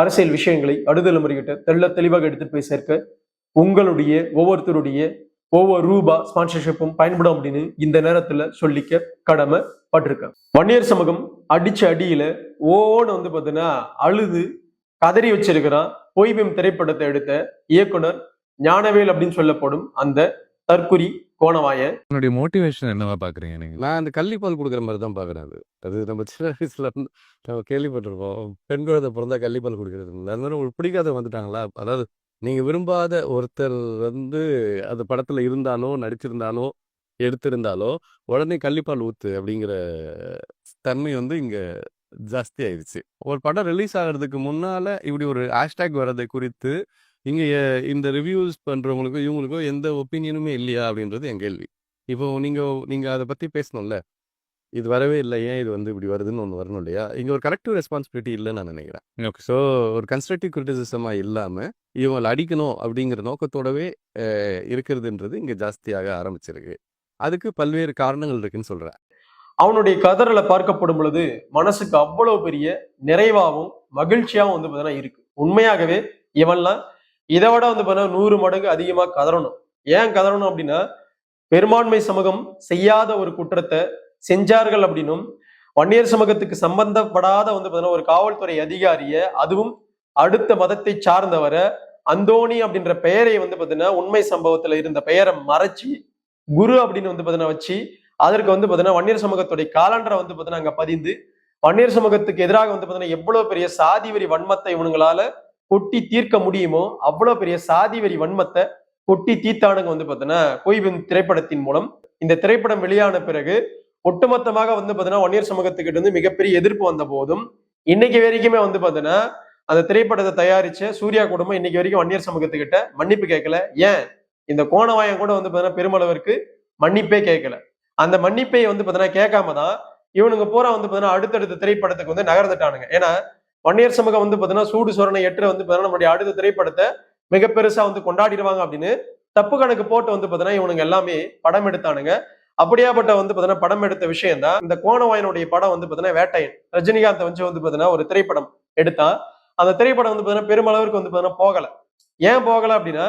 அரசியல் விஷயங்களை அடுதலைமுறைகிட்ட தெள்ள தெளிவாக எடுத்துட்டு போய் சேர்க்க உங்களுடைய ஒவ்வொருத்தருடைய ஒவ்வொரு ரூபா ஸ்பான்சர்ஷிப்பும் பயன்படும் அப்படின்னு இந்த நேரத்துல சொல்லிக்க கடமை பட்டிருக்கேன் வன்னியர் சமூகம் அடிச்ச அடியில ஓன்னு வந்து பாத்தீங்கன்னா அழுது கதறி வச்சிருக்கிறான். பொய்பெம் திரைப்படத்தை எடுத்த இயக்குனர் ஞானவேல் அப்படின்னு சொல்லப்படும் அந்த தற்குறி கோணவாயன் உன்னுடைய மோட்டிவேஷன் என்னவா பாக்குறீங்க நீங்க? நான் அந்த கள்ளிப்பால் கொடுக்குற மாதிரி தான் பார்க்குறேன் அது. அது நம்ம சின்ன வயசுல இருந்து நம்ம கேள்விப்பட்டிருப்போம். பெண் குழந்தை பிறந்தா கள்ளிப்பால் கொடுக்குறது. அது மாதிரி உங்களுக்கு பிடிக்காத வந்துட்டாங்களா? அதாவது நீங்கள் விரும்பாத ஒருத்தர் வந்து அந்த படத்தில் இருந்தாலோ நடிச்சிருந்தாலோ எடுத்திருந்தாலோ உடனே கள்ளிப்பால் ஊத்து அப்படிங்கிற தன்மை வந்து இங்கே ஜாஸ்தி ஆயிடுச்சு. ஒரு படம் ரிலீஸ் ஆகிறதுக்கு முன்னால் இப்படி ஒரு ஹேஷ்டேக் வர்றதை குறித்து இங்கே இந்த ரிவ்யூஸ் பண்ணுறவங்களுக்கும் இவங்களுக்கும் எந்த ஒப்பீனியனுமே இல்லையா அப்படின்றது என் கேள்வி. இப்போ நீங்கள் நீங்கள் அதை பற்றி பேசணும்ல. இது வரவே இல்லை. ஏன் இது வந்து இப்படி வருதுன்னு ஒன்று வரணும் இல்லையா? இங்கே ஒரு கரெக்டிவ் ரெஸ்பான்சிபிலிட்டி இல்லைன்னு நான் நினைக்கிறேன். ஓகே. ஸோ ஒரு கன்ஸ்ட்ரக்டிவ் கிரிட்டிசிசமாக இல்லாமல் இவங்களை அடிக்கணும் அப்படிங்கிற நோக்கத்தோடவே இருக்கிறதுன்றது இங்கே ஜாஸ்தியாக ஆரம்பிச்சிருக்கு. அதுக்கு பல்வேறு காரணங்கள் இருக்குன்னு சொல்கிறேன் அவனுடைய கதறலை பார்க்கப்படும் பொழுது மனசுக்கு அவ்வளவு பெரிய நிறைவாகவும் மகிழ்ச்சியாகவும் வந்து பார்த்தீங்கன்னா இருக்கு. உண்மையாகவே இவன்லாம் இதை விட வந்து பார்த்தீங்கன்னா நூறு மடங்கு அதிகமா கதறணும். ஏன் கதறணும் அப்படின்னா பெரும்பான்மை சமூகம் செய்யாத ஒரு குற்றத்தை செஞ்சார்கள் அப்படின்னும் வன்னியர் சமூகத்துக்கு சம்பந்தப்படாத வந்து பார்த்தீங்கன்னா ஒரு காவல்துறை அதிகாரிய அதுவும் அடுத்த மதத்தை சார்ந்தவரை அந்தோணி அப்படின்ற பெயரை வந்து பார்த்தீங்கன்னா உண்மை சம்பவத்துல இருந்த பெயரை மறைச்சி குரு அப்படின்னு வந்து பார்த்தீங்கன்னா வச்சு அதற்கு வந்து பார்த்தீங்கன்னா வன்னியர் சமூகத்துடைய காலண்டரை வந்து பார்த்தீங்கன்னா அங்க பதிந்து வன்னியர் சமூகத்துக்கு எதிராக வந்து பார்த்தீங்கன்னா எவ்வளவு பெரிய சாதி வரி வன்மத்தை இவனுங்களால கொட்டி தீர்க்க முடியுமோ? அவ்வளவு பெரிய சாதி வரி வன்மத்தை கொட்டி தீர்த்தானுங்க வந்து பார்த்தீங்கன்னா பொய்வின் திரைப்படத்தின் மூலம். இந்த திரைப்படம் வெளியான பிறகு ஒட்டுமொத்தமாக வந்து பார்த்தீங்கன்னா வன்னியர் சமூகத்துக்கிட்ட வந்து மிகப்பெரிய எதிர்ப்பு வந்த போதும் இன்னைக்கு வரைக்குமே வந்து பார்த்தீங்கன்னா அந்த திரைப்படத்தை தயாரிச்ச சூர்யா குடும்பம் இன்னைக்கு வரைக்கும் வன்னியர் சமூகத்துக்கிட்ட மன்னிப்பு கேட்கல. ஏன்? இந்த கோணவாயம் கூட வந்து பார்த்தீங்கன்னா பெருமளவிற்கு மன்னிப்பே கேட்கல. அந்த மன்னிப்பை வந்து பார்த்தீங்கன்னா கேட்காம தான் இவனுங்க பூரா வந்து பார்த்தீங்கன்னா அடுத்தடுத்த திரைப்படத்துக்கு வந்து நகர்ந்துட்டானுங்க. ஏன்னா வன்னியர் சமூகம் வந்து பார்த்தீங்கன்னா சூடு சொரணை எட்டு வந்து பார்த்தீங்கன்னா நம்மளுடைய அடுத்த திரைப்படத்தை மிக பெருசா வந்து கொண்டாடிடுவாங்க அப்படின்னு தப்பு கணக்கு போட்டு வந்து பார்த்தீங்கன்னா இவனுங்க எல்லாமே படம் எடுத்தானுங்க அப்படியாப்பட்ட வந்து பார்த்தீங்கன்னா படம் எடுத்த விஷயம் தான் இந்த கோணவாயனுடைய படம் வந்து பார்த்தீங்கன்னா வேட்டையன் ரஜினிகாந்த் வச்சு வந்து பார்த்தீங்கன்னா ஒரு திரைப்படம் எடுத்தான் அந்த திரைப்படம் வந்து பார்த்தீங்கன்னா பெருமளவிற்கு வந்து பார்த்தீங்கன்னா போகல ஏன் போகல அப்படின்னா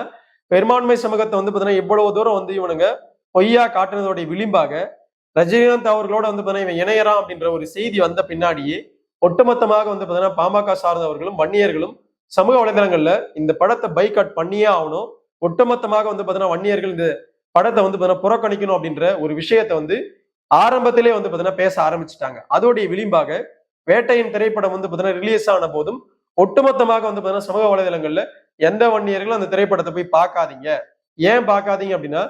பெரும்பான்மை சமூகத்தை வந்து பார்த்தீங்கன்னா இவ்வளவு தூரம் வந்து இவனுங்க பொய்யா காட்டுனதோடைய விளிம்பாக ரஜினிகாந்த் அவர்களோட வந்து பார்த்தீங்கன்னா இவன் இணையறான் அப்படின்ற ஒரு செய்தி வந்த பின்னாடியே ஒட்டுமொத்தமாக வந்து பார்த்தீங்கன்னா பாமக சார்ந்தவர்களும் வன்னியர்களும் சமூக வலைதளங்கள்ல இந்த படத்தை பைக்காட் பண்ணியே ஆகணும். ஒட்டுமொத்தமாக வந்து பார்த்தீங்கன்னா வன்னியர்கள் இந்த படத்தை வந்து பார்த்தீங்கன்னா புறக்கணிக்கணும் அப்படின்ற ஒரு விஷயத்தை வந்து ஆரம்பத்திலே வந்து பார்த்தீங்கன்னா பேச ஆரம்பிச்சிட்டாங்க. அதோடைய விளிம்பாக வேட்டையின் திரைப்படம் வந்து பார்த்தீங்கன்னா ரிலீஸ் ஆன போதும் ஒட்டுமொத்தமாக வந்து பார்த்தீங்கன்னா சமூக வலைதளங்கள்ல எந்த வன்னியர்களும் அந்த திரைப்படத்தை போய் பார்க்காதீங்க. ஏன் பார்க்காதீங்க அப்படின்னா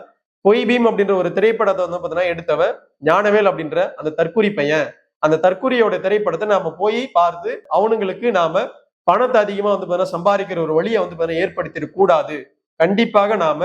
பொய் பீம் அப்படின்ற ஒரு திரைப்படத்தை வந்து பார்த்தீங்கன்னா எடுத்தவன் ஞானவேல் அப்படின்ற அந்த தற்குறி பையன். அந்த தற்கொலையோட திரைப்படத்தை நாம போய் பார்த்து அவனுங்களுக்கு நாம பணத்தை அதிகமா வந்து பார்த்தீங்கன்னா சம்பாதிக்கிற ஒரு வழியை வந்து பார்த்தீங்கன்னா ஏற்படுத்திட கூடாது. கண்டிப்பாக நாம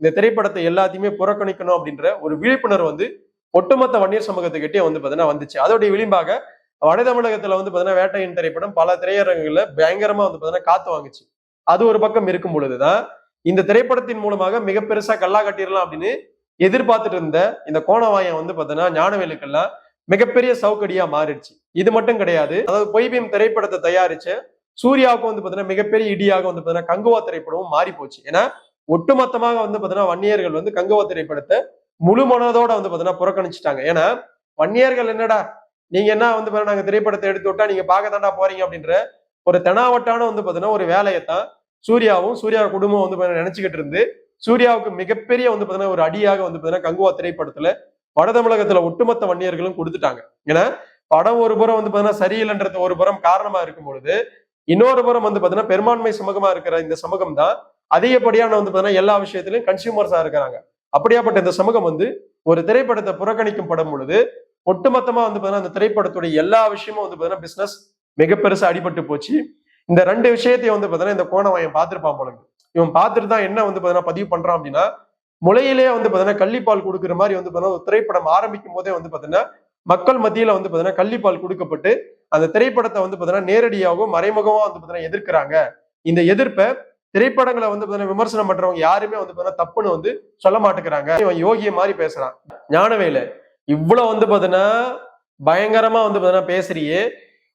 இந்த திரைப்படத்தை எல்லாத்தையுமே புறக்கணிக்கணும் அப்படின்ற ஒரு விழிப்புணர்வு வந்து ஒட்டுமொத்த வன்னியர் சமூகத்துக்கிட்டே வந்து பார்த்தீங்கன்னா வந்துச்சு. அதோடைய விளிம்பாக வட தமிழகத்துல வந்து பார்த்தீங்கன்னா வேட்டையின் திரைப்படம் பல திரையரங்குகள்ல பயங்கரமா வந்து பார்த்தீங்கன்னா காத்து வாங்குச்சு. அது ஒரு பக்கம் இருக்கும் பொழுதுதான் இந்த திரைப்படத்தின் மூலமாக மிக பெருசா கல்லா கட்டிடலாம் அப்படின்னு எதிர்பார்த்துட்டு இருந்த இந்த கோணவாயம் வந்து பார்த்தீங்கன்னா ஞானவேலுக்கெல்லாம் மிகப்பெரிய சவுக்கடியா மாறிடுச்சு. இது மட்டும் கிடையாது. அதாவது பொய்பீம் திரைப்படத்தை தயாரிச்சு சூர்யாவுக்கும் வந்து பார்த்தீங்கன்னா மிகப்பெரிய இடியாக வந்து பார்த்தீங்கன்னா கங்குவா திரைப்படமும் மாறி போச்சு. ஏன்னா ஒட்டுமொத்தமாக வந்து பார்த்தீங்கன்னா வன்னியர்கள் வந்து கங்குவா திரைப்படத்தை முழு மனதோட வந்து பார்த்தீங்கன்னா புறக்கணிச்சிட்டாங்க. ஏன்னா வன்னியர்கள் என்னடா? நீங்க என்ன வந்து பார்த்தீங்கன்னா நாங்க திரைப்படத்தை எடுத்து விட்டா நீங்க பார்க்க தாண்டா போறீங்க அப்படின்ற ஒரு தெனாவட்டான வந்து பாத்தீங்கன்னா ஒரு வேலையைத்தான் சூர்யாவும் சூர்யா குடும்பம் வந்து பார்த்தீங்கன்னா நினைச்சுக்கிட்டு இருந்து சூர்யாவுக்கு மிகப்பெரிய வந்து பார்த்தீங்கன்னா ஒரு அடியாக வந்து பார்த்தீங்கன்னா கங்குவா திரைப்படத்துல வட தமிழகத்துல ஒட்டுமொத்த வன்னியர்களும் கொடுத்துட்டாங்க. ஏன்னா படம் ஒரு புறம் வந்து பாத்தீங்கன்னா சரியில்லைன்றது ஒரு புறம் காரணமா இருக்கும் பொழுது இன்னொரு புறம் வந்து பார்த்தீங்கன்னா பெரும்பான்மை சமூகமா இருக்கிற இந்த சமூகம் தான் அதிகப்படியான வந்து பார்த்தீங்கன்னா எல்லா விஷயத்திலும் கன்சியூமர்ஸா இருக்கிறாங்க. அப்படியாப்பட்ட இந்த சமூகம் வந்து ஒரு திரைப்படத்தை புறக்கணிக்கும் படம் பொழுது ஒட்டுமொத்தமா வந்து பார்த்தீங்கன்னா அந்த திரைப்படத்துடைய எல்லா விஷயமும் வந்து பாத்தீங்கன்னா பிசினஸ் மிக பெருசா அடிபட்டு போச்சு. இந்த ரெண்டு விஷயத்தையும் வந்து பாத்தீங்கன்னா இந்த கோணவாயம் பார்த்திருப்பான் போல இவன் பார்த்துட்டு தான் என்ன வந்து பாத்தீங்கன்னா பதிவு பண்றான் அப்படின்னா முளையிலே வந்து பார்த்தீங்கன்னா கள்ளிப்பால் கொடுக்குற மாதிரி வந்து பார்த்தீங்கன்னா ஒரு திரைப்படம் ஆரம்பிக்கும் போதே வந்து பார்த்தீங்கன்னா மக்கள் மத்தியில வந்து பார்த்தீங்கன்னா கள்ளிப்பால் கொடுக்கப்பட்டு அந்த திரைப்படத்தை வந்து பார்த்தீங்கன்னா நேரடியாகவும் மறைமுகமாக வந்து பார்த்தீங்கன்னா எதிர்க்கிறாங்க இந்த எதிர்ப்பை திரைப்படங்களை வந்து பார்த்தீங்கன்னா விமர்சனம் பண்றவங்க யாருமே வந்து பார்த்தீங்கன்னா தப்புன்னு வந்து சொல்ல மாட்டேங்கிறாங்க இவன் யோகிய மாதிரி பேசுறான் ஞானவேல இவ்வளவு வந்து பார்த்தீங்கன்னா பயங்கரமா வந்து பார்த்தீங்கன்னா பேசுறியே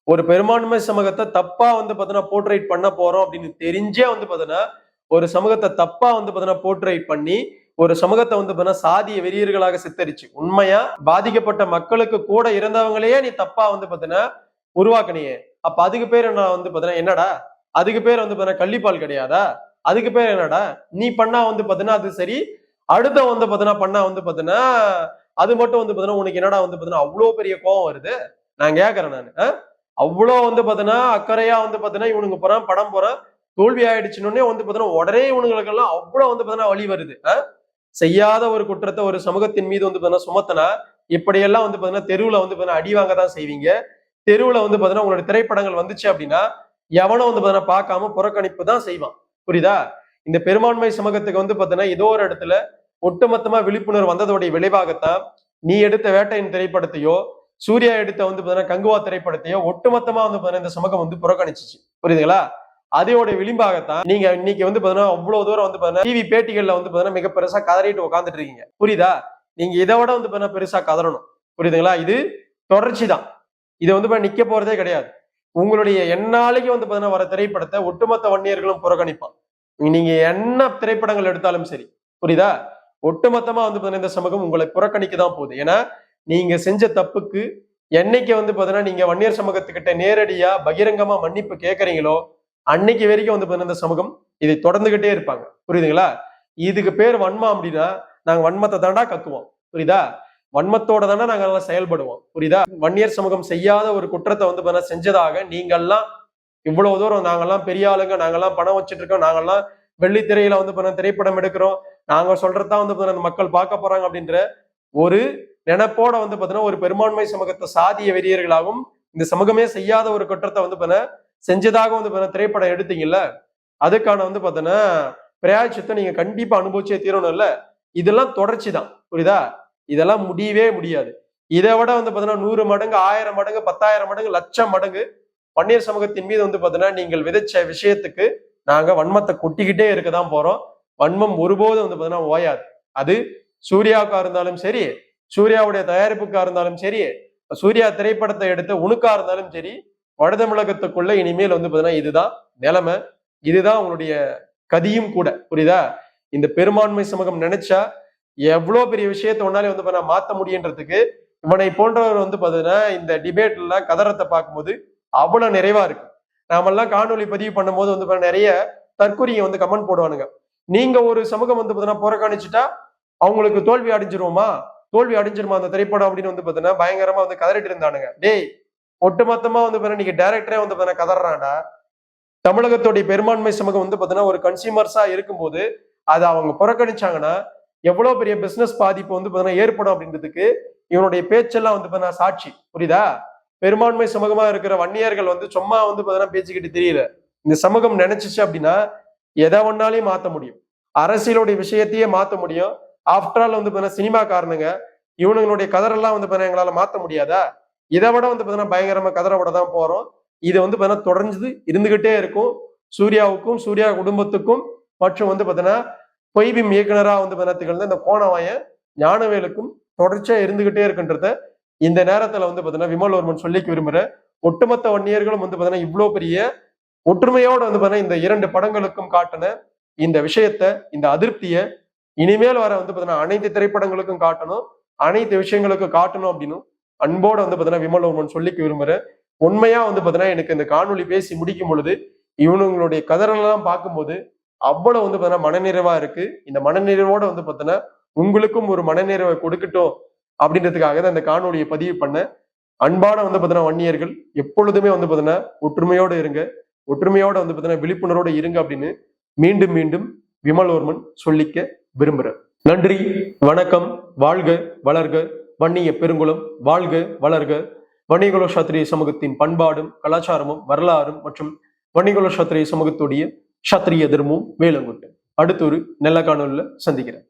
ஒரு பெரும்பான்மை சமூகத்தை தப்பா வந்து பார்த்தீங்கன்னா போர்ட்ரைட் பண்ண போறோம் அப்படின்னு தெரிஞ்சே வந்து பார்த்தீங்கன்னா ஒரு சமூகத்தை தப்பா வந்து பார்த்தீங்கன்னா போர்ட்ரைட் பண்ணி ஒரு சமூகத்தை வந்து சாதிய வெறியர்களாக சித்தரிச்சு உண்மையா பாதிக்கப்பட்ட மக்களுக்கு கூட இருந்தவங்களையே நீ தப்பா வந்து பாத்தீங்கன்னா உருவாக்குனியே அப்ப அதுக்கு பேர் என்ன வந்து பாத்தீங்கன்னா என்னடா அதுக்கு பேர் வந்து பாத்தீங்கன்னா கள்ளிப்பால் கிடையாதா அதுக்கு பேர் என்னடா நீ பண்ணா வந்து பாத்தீங்கன்னா அது சரி அடுத்த வந்து பாத்தீங்கன்னா பண்ணா வந்து பாத்தீங்கன்னா அது மட்டும் வந்து பாத்தீங்கன்னா உனக்கு என்னடா வந்து பாத்தீங்கன்னா அவ்வளவு பெரிய கோவம் வருது நான் கேக்குறேன் நான் அவ்வளோ வந்து பாத்தீங்கன்னா அக்கறையா வந்து பாத்தீங்கன்னா இவனுங்க போறான் படம் போறான் தோல்வி ஆயிடுச்சுன்னே வந்து பாத்தீங்கன்னா உடனே இவனுங்களுக்கெல்லாம் அவ்வளோ வந்து பாத்தீங்கன்னா வழி வருது செய்யாத ஒரு குற்றத்தை ஒரு சமூகத்தின் மீது வந்து பார்த்தீங்கன்னா சுமத்தினா இப்படியெல்லாம் வந்து பாத்தீங்கன்னா தெருவுல வந்து பாத்தீங்கன்னா அடி வாங்க தான் செய்வீங்க. தெருவுல வந்து பார்த்தீங்கன்னா உங்களுடைய திரைப்படங்கள் வந்துச்சு அப்படின்னா எவனும் வந்து பாத்தீங்கன்னா பார்க்காம புறக்கணிப்பு தான் செய்வான். புரியுதா? இந்த பெரும்பான்மை சமூகத்துக்கு வந்து பாத்தீங்கன்னா ஏதோ ஒரு இடத்துல ஒட்டுமொத்தமா விழிப்புணர்வு வந்ததோடைய விளைவாகத்தான் நீ எடுத்த வேட்டையின் திரைப்படத்தையோ சூர்யா எடுத்த வந்து பாத்தீங்கன்னா கங்குவா திரைப்படத்தையோ ஒட்டுமொத்தமா வந்து பார்த்தீங்கன்னா இந்த சமூகம் வந்து புறக்கணிச்சிச்சு. புரியுதுங்களா? அதோட விளிம்பாகத்தான் நீங்க இன்னைக்கு வந்து பாத்தீங்கன்னா அவ்வளவு தூரம் வந்து பாத்தீங்கன்னா டிவி பேட்டிகள்ல வந்து பாத்தீங்கன்னா மிக பெருசா கதறிட்டு உட்காந்துட்டு இருக்கீங்க. புரியுதா? நீங்க இதை விட வந்து பாத்தீங்கன்னா பெருசா கதறணும். புரியுதுங்களா? இது தொடர்ச்சி தான் இது வந்து பாத்தீங்கன்னா நிக்க போறதே கிடையாது. உங்களுடைய எந்நாளைக்கு வந்து பாத்தீங்கன்னா வர திரைப்படத்தை ஒட்டுமொத்த வன்னியர்களும் புறக்கணிப்பான். நீங்க என்ன திரைப்படங்கள் எடுத்தாலும் சரி. புரியுதா? ஒட்டுமொத்தமா வந்து பாத்தீங்கன்னா இந்த சமூகம் உங்களை புறக்கணிக்க தான் போகுது. ஏன்னா நீங்க செஞ்ச தப்புக்கு என்னைக்கு வந்து பாத்தீங்கன்னா நீங்க வன்னியர் சமூகத்துக்கிட்ட நேரடியா பகிரங்கமா மன்னிப்பு கேட்கறீங்களோ அன்னைக்கு வரைக்கும் வந்து பார்த்தீங்கன்னா இந்த சமூகம் இதை தொடர்ந்துகிட்டே இருப்பாங்க. புரியுதுங்களா? இதுக்கு பேர் வன்மம் அப்படின்னா நாங்க வன்மத்தை தாண்டா கக்குவோம். புரியுதா? வன்மத்தோட தானே நாங்கள் எல்லாம் செயல்படுவோம். புரியுதா? வன்னியர் சமூகம் செய்யாத ஒரு குற்றத்தை வந்து பார்த்தீங்கன்னா செஞ்சதாக நீங்கள்லாம் இவ்வளவு தூரம் நாங்கெல்லாம் பெரிய ஆளுங்க நாங்கெல்லாம் பணம் வச்சுட்டு இருக்கோம் நாங்கெல்லாம் வெள்ளித்திரையில வந்து பார்த்தீங்கன்னா திரைப்படம் எடுக்கிறோம் நாங்க சொல்றதா வந்து பார்த்தீங்கன்னா மக்கள் பார்க்க போறாங்க அப்படின்ற ஒரு நினைப்போட வந்து பார்த்தீங்கன்னா ஒரு பெரும்பான்மை சமூகத்தை சாதிய வெறியர்களாகவும் இந்த சமூகமே செய்யாத ஒரு குற்றத்தை வந்து பண்ண செஞ்சதாக வந்து பார்த்தீங்கன்னா திரைப்படம் எடுத்தீங்கல்ல அதுக்கான வந்து பாத்தீங்கன்னா பிரயாச்சித்தை நீங்க கண்டிப்பா அனுபவிச்சே தீரணும்ல. இதெல்லாம் தொடர்ச்சி தான். புரியுதா? இதெல்லாம் முடியவே முடியாது. இதை விட வந்து பார்த்தீங்கன்னா நூறு மடங்கு ஆயிரம் மடங்கு பத்தாயிரம் மடங்கு லட்சம் மடங்கு வன்னியர் சமூகத்தின் மீது வந்து பார்த்தீங்கன்னா நீங்கள் விதைச்ச விஷயத்துக்கு நாங்க வன்மத்தை கொட்டிக்கிட்டே இருக்க தான் போறோம். வன்மம் ஒருபோதும் வந்து பார்த்தீங்கன்னா ஓயாது. அது சூர்யாவுக்கா இருந்தாலும் சரி சூர்யாவுடைய தயாரிப்புக்கா இருந்தாலும் சரி சூர்யா திரைப்படத்தை எடுத்த உணுக்கா இருந்தாலும் சரி வடதமிழகத்துக்குள்ள இனிமேல் வந்து பாத்தீங்கன்னா இதுதான் நிலைமை. இதுதான் உங்களுடைய கதியும் கூட. புரியுதா? இந்த பெரும்பான்மை சமூகம் நினைச்சா எவ்வளவு பெரிய விஷயத்த ஒன்னாலே வந்து பாத்தீங்கன்னா மாத்த முடியுன்றதுக்கு இவனை போன்றவர் வந்து பாத்தீங்கன்னா இந்த டிபேட்ல கதறத்தை பார்க்கும்போது அவ்வளவு நிறைவா இருக்கு நாமெல்லாம் காணொலி பதிவு பண்ணும்போது வந்து நிறைய தற்கொலையை வந்து கமெண்ட் போடுவானுங்க. நீங்க ஒரு சமூகம் வந்து பாத்தீங்கன்னா புறக்கணிச்சுட்டா அவங்களுக்கு தோல்வி அடைஞ்சிருவோமா? தோல்வி அடைஞ்சிருமா அந்த திரைப்படம் அப்படின்னு வந்து பாத்தீங்கன்னா பயங்கரமா வந்து கதறிட்டு இருந்தானுங்க. டேய் ஒட்டுமொத்தமா வந்து பாத்தீங்கன்னா நீங்க டேரக்டரே வந்து பாத்தீங்கன்னா கதறான்டா. தமிழகத்துடைய பெரும்பான்மை சமூகம் வந்து பாத்தீங்கன்னா ஒரு கன்சியூமர்ஸா இருக்கும்போது அதை அவங்க புறக்கணிச்சாங்கன்னா எவ்வளவு பெரிய பிசினஸ் பாதிப்பு வந்து பாத்தீங்கன்னா ஏற்படும் அப்படின்றதுக்கு இவனுடைய பேச்செல்லாம் வந்து பாத்தீங்கன்னா சாட்சி. புரியுதா? பெரும்பான்மை சமூகமா இருக்கிற வன்னியர்கள் வந்து சும்மா வந்து பாத்தீங்கன்னா பேச்சுக்கிட்டு தெரியல. இந்த சமூகம் நினைச்சிச்சு அப்படின்னா எதை ஒன்னாலையும் மாத்த முடியும். அரசியலுடைய விஷயத்தையே மாத்த முடியும். ஆஃப்டர் ஆல் வந்து பாத்தீங்கன்னா சினிமா காரணங்க இவனுங்களுடைய கதரெல்லாம் வந்து பாத்தீங்கன்னா எங்களால மாத்த முடியாதா? இதை விட வந்து பார்த்தீங்கன்னா பயங்கரமா கதற விட தான் போறோம். இது வந்து பார்த்தீங்கன்னா தொடர்ந்து இருந்துகிட்டே இருக்கும். சூர்யாவுக்கும் சூர்யா குடும்பத்துக்கும் மற்றும் வந்து பார்த்தீங்கன்னா பொய்பிம் இயக்குனராக வந்து பார்த்தீங்கன்னா திகழ்ந்த இந்த கோணவாயன் ஞானவேலுக்கும் தொடர்ச்சியா இருந்துகிட்டே இருக்குன்றத இந்த நேரத்துல வந்து பார்த்தீங்கன்னா விமல்வர்மன் சொல்லிக்க விரும்புறேன். ஒட்டுமொத்த வன்னியர்களும் வந்து பார்த்தீங்கன்னா இவ்வளவு பெரிய ஒற்றுமையோட வந்து பார்த்தீங்கன்னா இந்த இரண்டு படங்களுக்கும் காட்டின இந்த விஷயத்த இந்த அதிருப்தியை இனிமேல் வர வந்து பார்த்தீங்கன்னா அனைத்து திரைப்படங்களுக்கும் காட்டணும். அனைத்து விஷயங்களுக்கும் காட்டணும் அப்படின்னு அன்போட வந்து பாத்தீங்கன்னா விமல்வர்மன் சொல்லிக்க விரும்புகிறேன் உண்மையா வந்து பார்த்தீங்கன்னா எனக்கு இந்த காணொலி பேசி முடிக்கும் பொழுது இவனுங்களுடைய கதறெல்லாம் பார்க்கும்போது அவ்வளவு வந்து பார்த்தீங்கன்னா மனநிறைவா இருக்கு. இந்த மனநிறைவோட வந்து பார்த்தீங்கன்னா உங்களுக்கும் ஒரு மனநிறைவை கொடுக்கட்டும் அப்படின்றதுக்காக தான் இந்த காணொலியை பதிவு பண்ண அன்பான வந்து பார்த்தீங்கன்னா வன்னியர்கள் எப்பொழுதுமே வந்து பார்த்தீங்கன்னா ஒற்றுமையோட இருங்க. ஒற்றுமையோட வந்து பார்த்தீங்கன்னா விழிப்புணர்வோட இருங்க அப்படின்னு மீண்டும் மீண்டும் விமல்வர்மன் சொல்லிக்க விரும்புகிறேன் நன்றி வணக்கம் வாழ்க வளர்க. வன்னிய பெருங்குளம் வாழ்க வளர்க. வன்னியகுல சத்திரிய சமூகத்தின் பண்பாடும் கலாச்சாரமும் வரலாறும் மற்றும் வன்னியகுல சத்திரிய சமூகத்துடைய சத்திரிய தர்மமும் வேலங்குட்டு அடுத்த ஒரு நல்ல காணொலியில் சந்திக்கிறேன்.